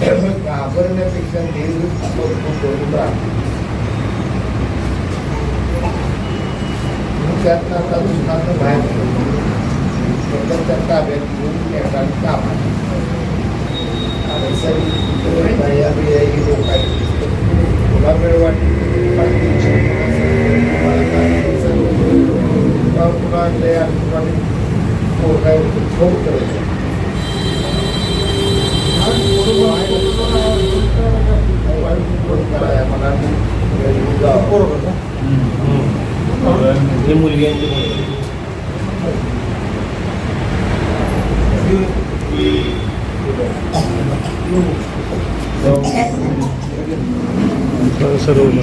घाबरण्यापेक्षा करून राहतो. त्यातनं आता दुसरा बाहेर त्याच्या ताब्यात घेऊन एका काम आणि सरी बाया बिया ही तुला वेळ वाटली बाकीची मला हे मुलगी आहे ती मुलगी. सर्व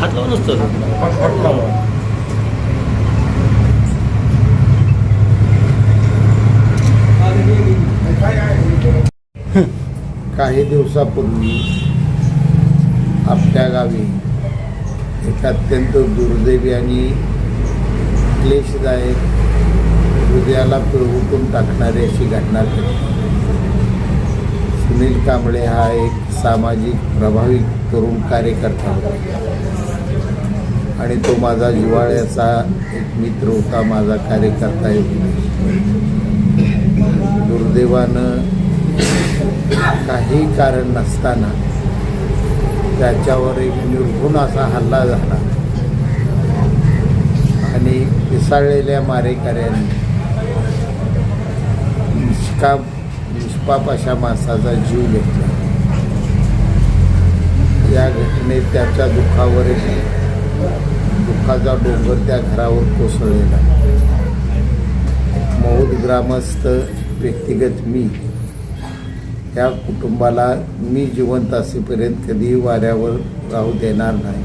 हात लावून असतं काही दिवसापूर्वी आपल्या गावी एक अत्यंत दुर्दैवी आणि क्लेशदायक हृदयाला पिळवटून टाकणारी अशी घटना घडली. सुनील कांबळे हा एक सामाजिक प्रभावी तरुण कार्यकर्ता होता. आणि तो माझा जिव्हाळ्याचा एक मित्र होता माझा कार्यकर्ता होता दुर्दैवानं काही कारण नसताना त्याच्यावर एक निर्घुण असा हल्ला झाला. आणि पिसाळलेल्या मारेकऱ्यांनी निष्काम निष्पाप अशा माणसाचा जीव घेतला. या घटनेत त्याच्या दुःखावर दुःखाचा डोंगर त्या घरावर कोसळलेला. मौद ग्रामस्थ व्यक्तिगत मी. या कुटुंबाला मी जिवंत असेपर्यंत कधीही वाऱ्यावर राहू देणार नाही.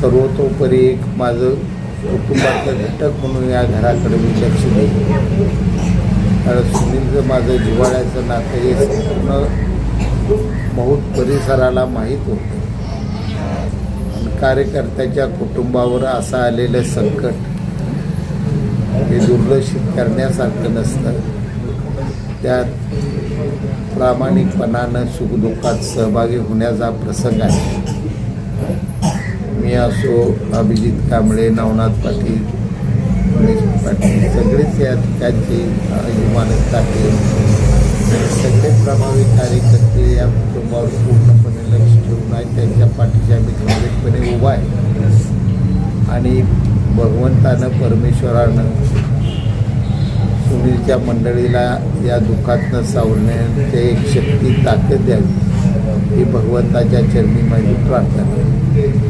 सर्वतोपरी एक माझं कुटुंबाचं घटक म्हणून या घराकडे मी लक्ष देईन. कारण सुनीलचं माझं जिव्हाळ्याचं नातं हे संपूर्ण बहुत परिसराला माहीत होतं. कार्यकर्त्याच्या कुटुंबावर असं आलेलं संकट हे दुर्लक्षित करण्यासारखं नसतं. त्यात प्रामाणिकपणानं सुखदुःखात सहभागी होण्याचा प्रसंग आहे. मी असो अभिजित कांबळे नवनाथ पाटील गणेश पाटील सगळेच या ठिकाणचे अभिमानक टाकले सगळे प्रभावी कार्यकर्ते या कुटुंबावर पूर्णपणे लक्ष ठेवून आहे त्यांच्या पाठीशी आम्ही खंबीरपणे उभा आहे. आणि भगवंतानं परमेश्वरानं सुनीलच्या मंडळीला या दुःखातनं सावरण्याचे एक शक्ती ताकद द्यावी ही भगवंताच्या चरणी माझी प्रार्थना आहे.